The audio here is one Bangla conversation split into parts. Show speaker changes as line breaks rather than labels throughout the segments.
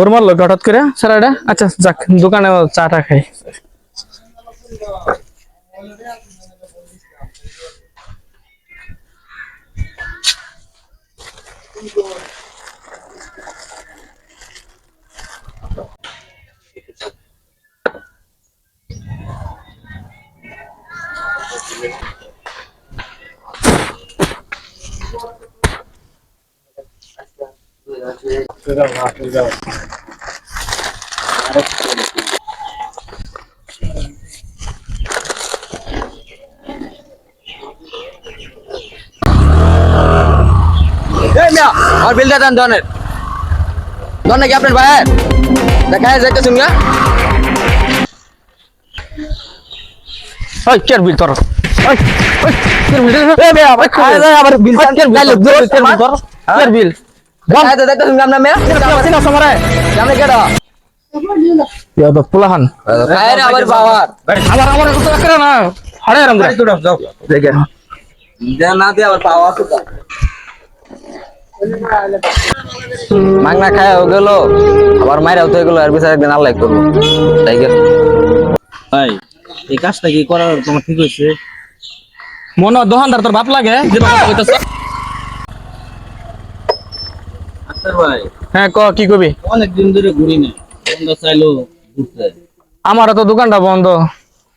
ওর মারলো হঠাৎ করে? স্যার আচ্ছা যাক দোকানে চাটা খাই।
এই মিয়া আর বিলটা দেন ধনের। ধন নাকি আপনার ভাইয়ের? দেখা যাইতে শুনগা
ওই কের বিল তোর ওই ওই কের বিল এ বে আবার খায় যায় আবার বিল কের বিল তোর কের বিল? তো পুলাহান
আবার
আমার তো না।
দেখেন না দিয়ে আবার পাওয়া মাংনা খায় হয়ে গেল। আবার মাইরা হতে গেল আর বিচার একদিন আল্লাহ করব। তাই গেল।
ভাই এই কাজটা কি করার তোমার ঠিক হয়েছে?
মনে হয় দোকানদার তোর বাপ লাগে। যে
ভাই।
হ্যাঁ ক কি কবি?
অনেক ধরে ঘুরি না বন্ধ চাইলো ঘুরতে।
আমার তো দোকানটা বন্ধ।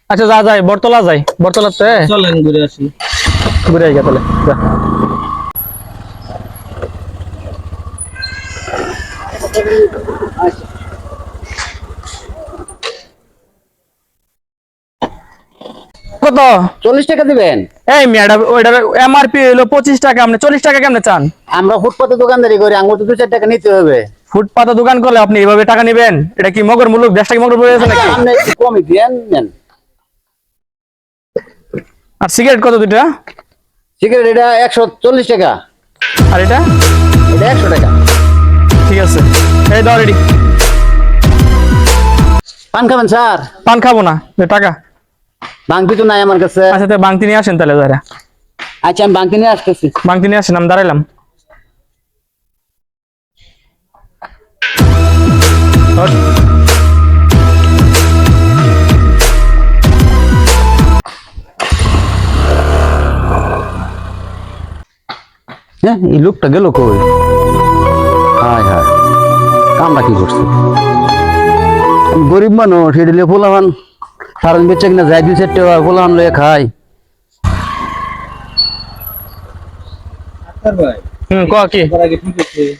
আচ্ছা যা যাই বরতলা যাই। বটতলাতে
চলেন ঘুরে আসি।
ঘুরে আই তাহলে যা। কত?
চল্লিশ টাকা দিবেন?
এই মেয়েটা ওইটার এমআরপি হলো পঁচিশ টাকা আপনি চল্লিশ টাকা কেমনে চান?
আমরা ফুটপাতে দোকানদারি করি আঙ্গুর তো দু চার টাকা নিতে হবে।
ফুটপাতে দোকান করলে আপনি এইভাবে টাকা নেবেন? এটা কি মগর মুলুক দেশ টাকা মগর পড়ে আছে নাকি?
আপনি একটু কমই দিয়ে নেন।
আর সিগারেট কত দুইটা?
সিগারেট এটা একশো চল্লিশ টাকা।
আর এটা?
এটা একশো টাকা।
ঠিক আছে। এই দাও রেডি।
পান খাবেন স্যার?
পান খাব না টাকা।
বাংতি তো নাই আমার কাছে।
আচ্ছা তো বাংতি নিয়ে আসেন তাহলে যারা।
আচ্ছা আমি বাংতি নিয়ে আসতেছি।
বাংতি নিয়ে আসেন আমি দাঁড়াইলাম।
হ্যাঁ এই লোকটা গেল কই? হায় হায়। কামটা কি করছে? গরিব মানুষ লিয়ে সারাদিন বেচে কিনা যাই দুই চারটে পোলাহান লয়ে খাই।
হুম ক কি?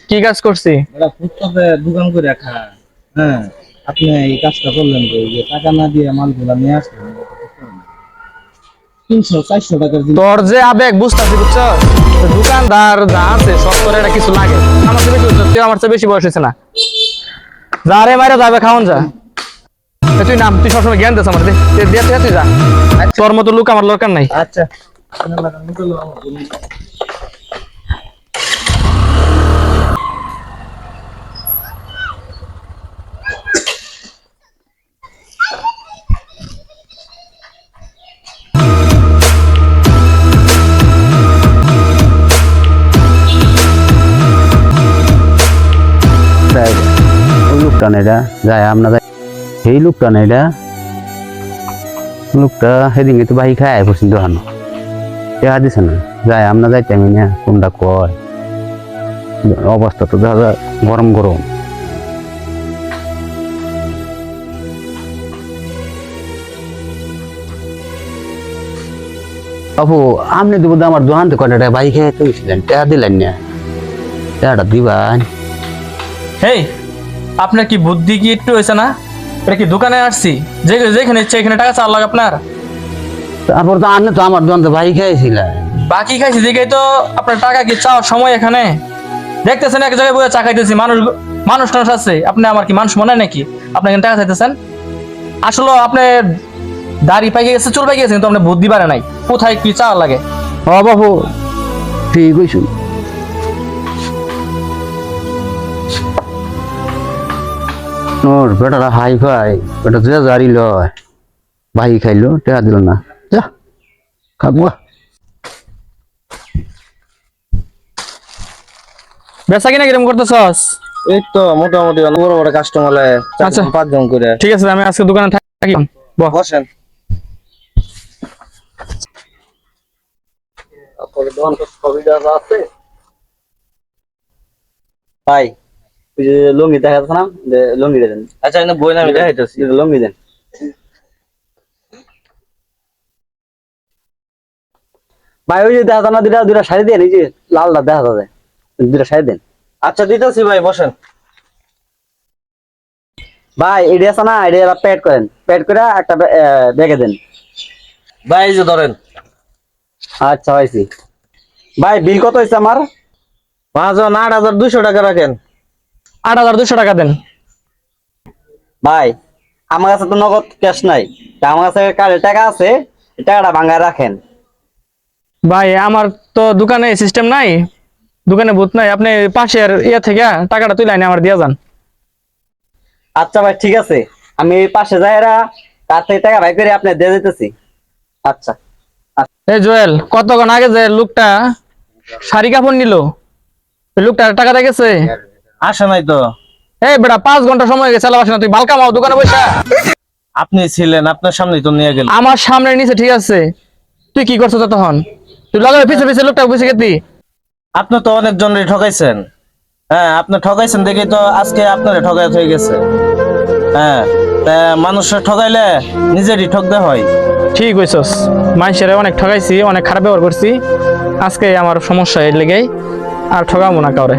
কি
কাজ করছি?
দোকান করে রাখা হ্যাঁ আপনি এই কাজটা করলেন তো যে টাকা না দিয়ে মালগুলা নিয়ে আসলেন
তোর যে আবেগ বুঝতেছি বুঝছ? দোকানদার যা আছে সব করে এটা কিছু লাগে। আমার চেয়ে বেশি বুঝছ, তুই আমার চেয়ে বেশি বয়স হয়েছে না। যা রে মারে যাবে খাওয়ান যা। তুই নাম তুই সবসময় জ্ঞান দিস আমার তুই- যা। তোর মতো লোক আমার দরকার নাই।
আচ্ছা।
লোকটা না এটা যায় আমরা সেই লোকটা না এটা লোকটা সেদিনকে তো বাহি খায় পড়ছেন দোকানো টেহা দিছে না। যায় আমরা যাইতে আমি না কোনটা কয়। অবস্থা তো দেখা গরম গরম। বাবু আপনি তো আমার দোকান কয়টা টাকা বাহি খেয়ে তো গেছিলেন টেহা দিলেন না। টেহাটা দিবান।
হেই, আপনার কি বুদ্ধি কি একটু হয়েছে না? এটা কি দোকানে আসছি? যে যেখানে ইচ্ছে এখানে টাকা চাল লাগে আপনার?
তারপর তো আনে তো আমার দোকান তো ভাই খাইছিলেন
বাকি খাইছি দেখেই তো আপনার টাকা কি চাওয়ার সময় এখানে? দেখতেছেন এক জায়গায় বসে চা খাইতেছি মানুষ মানুষ টানুষ আছে। আপনি আমার কি মানুষ মনে হয় নাকি? আপনি এখানে টাকা চাইতেছেন? আসলে আপনি দাড়ি পাইকে গেছে চুল পাইকে গেছে কিন্তু আপনি বুদ্ধি পারে নাই। কোথায় কি চাওয়া লাগে?
ও বাবু ঠিক হয়েছ ওর বেটারা হাই ফাই বেটা যে জারি লয় ভাই খাইলো টেকা দিল না। যা খাব
বেচা কিনা কিরম করতেছস?
এই তো মোটামুটি বড় বড় কাস্টমার
আচ্ছা।
পাঁচজন করে।
ঠিক আছে আমি আজকে দোকানে থাকি।
বসেন।
ভাই ওই যে লুঙ্গি দেখা যাচ্ছে না? দেন।
আচ্ছা বই না আমি
এটা লুঙ্গি দেন। ভাই ওই যে দেখা না দুটা দুটা শাড়ি দেন এই যে লালটা দেখা যায় দুটা শাড়ি দেন।
আচ্ছা দিতেছি ভাই বসেন।
ভাই এটা আছে না এটা প্যাড করেন। প্যাড করে একটা ব্যাগে দেন।
ভাই এই যে ধরেন।
আচ্ছা হয়েছি ভাই বিল কত হয়েছে আমার?
মহাজন আট হাজার দুইশো টাকা রাখেন।
আট হাজার দুশো টাকা দেন।
ভাই আমার কাছে তো নগদ ক্যাশ নাই। তা আমার কাছে কার্ডের টাকা আছে টাকাটা ভাঙায় রাখেন।
ভাই আমার তো দোকানে সিস্টেম নাই দোকানে বুথ নাই। আপনি পাশের ইয়ে থেকে টাকাটা তুলে আনি আমার দিয়ে যান।
আচ্ছা ভাই ঠিক আছে। আমি পাশে যাইরা তার থেকে টাকা ভাই করে আপনি দিয়ে দিতেছি আচ্ছা।
এই জুয়েল কতক্ষণ আগে যে লোকটা শাড়ি কাপড় নিল? লোকটা টাকা দেখেছে
আসে নাই তো।
এই বেটা পাঁচ ঘণ্টা সময় গেছে চালাবাস না তুই বালকা মাও দোকানে বসে।
আপনি ছিলেন আপনার সামনেই তো নিয়ে গেল।
আমার সামনে নিচে ঠিক আছে। তুই কি করছ তখন তুই লগে পিছে পিছে লোকটা বুঝে গেতি
আপনি তো অনেক জনের ঠকাইছেন। হ্যাঁ আপনি ঠকাইছেন দেখেই তো আজকে আপনার ঠকাই হয়ে গেছে। হ্যাঁ তা মানুষের ঠকাইলে নিজেরই ঠকতে হয়।
ঠিক হইছস মানুষের অনেক ঠকাইছি অনেক খারাপ ব্যবহার করছি। আজকে আমার সমস্যা এর লেগেই আর ঠকাবো না কাউরে।